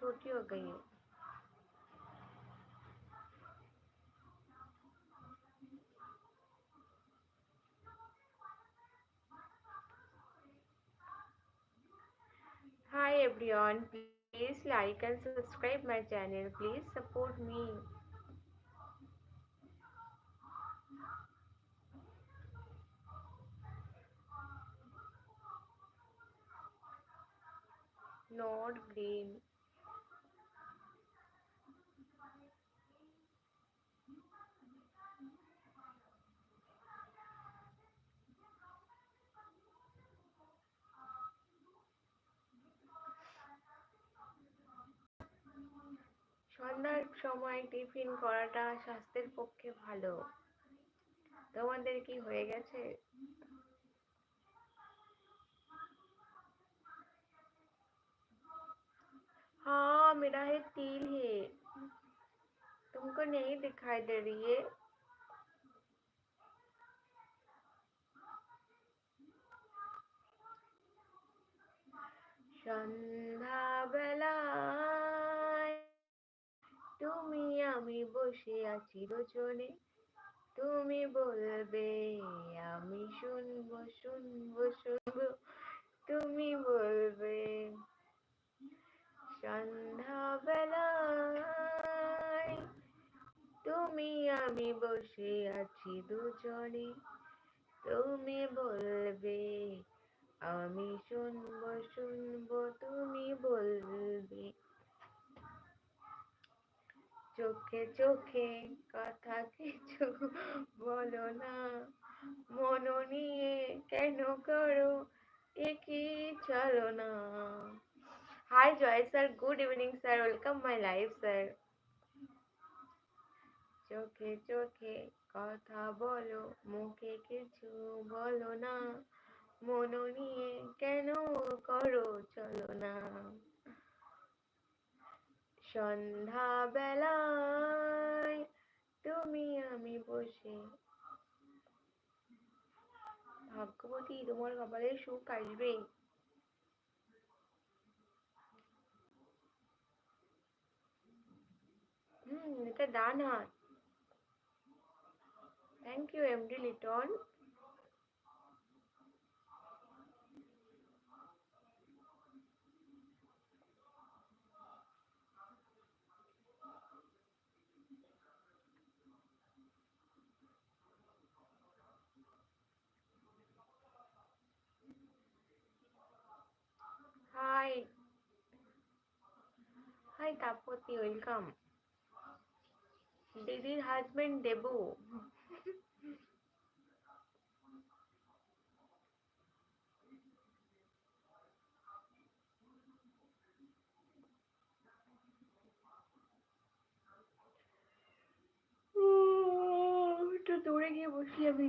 छोटी हो गई है Hi everyone, please like and subscribe my channel. Please support me. Not green. সন্ধ্যার সময় টিফিন করাটা স্বাস্থ্যের পক্ষে ভালো তোমাদের কি হয়ে গেছে हाँ मेरा है तिल है तुमको नहीं दिखाई दे रही है সন্ধ্যাবেলায় আমি বসে আছি রোজনে তুমি বলবে, আমি শুনব শুনব শুনব। তুমি বলবে, সন্ধ্যাবেলায় তুমি আমি বসে আছি দুজনে। তুমি বলবে, আমি শুনব শুনব। তুমি বলবে চোখে চোখে কথা কিছু বলো না মন নিয়ে কেন করো একই চলো না hi Joy sir good evening sir welcome my life sir চোখে চোখে কথা বলো মুখে কিছু বলো না মন নিয়ে কেন করো চলো না সন্ধ্যাবেলায় তুমি আমি বসে। ভাগ্যবতী, তোমার কপালে সুখ আসবে। হুম, এটা ডান হাত। Thank you MD Liton hi Tapati welcome দিদির হাজবেন্ড দেবু একটু দূরে গিয়ে বসি আমি।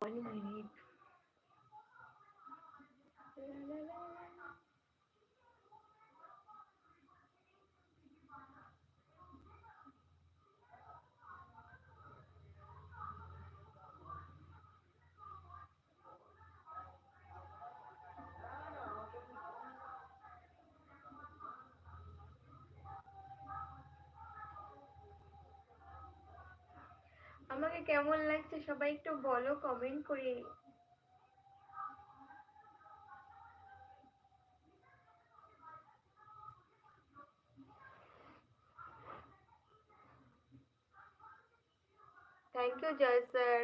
all you need. আমাকে কেমন লাগছে? সবাই একটু বলো কমেন্ট করে। Thank you Joy sir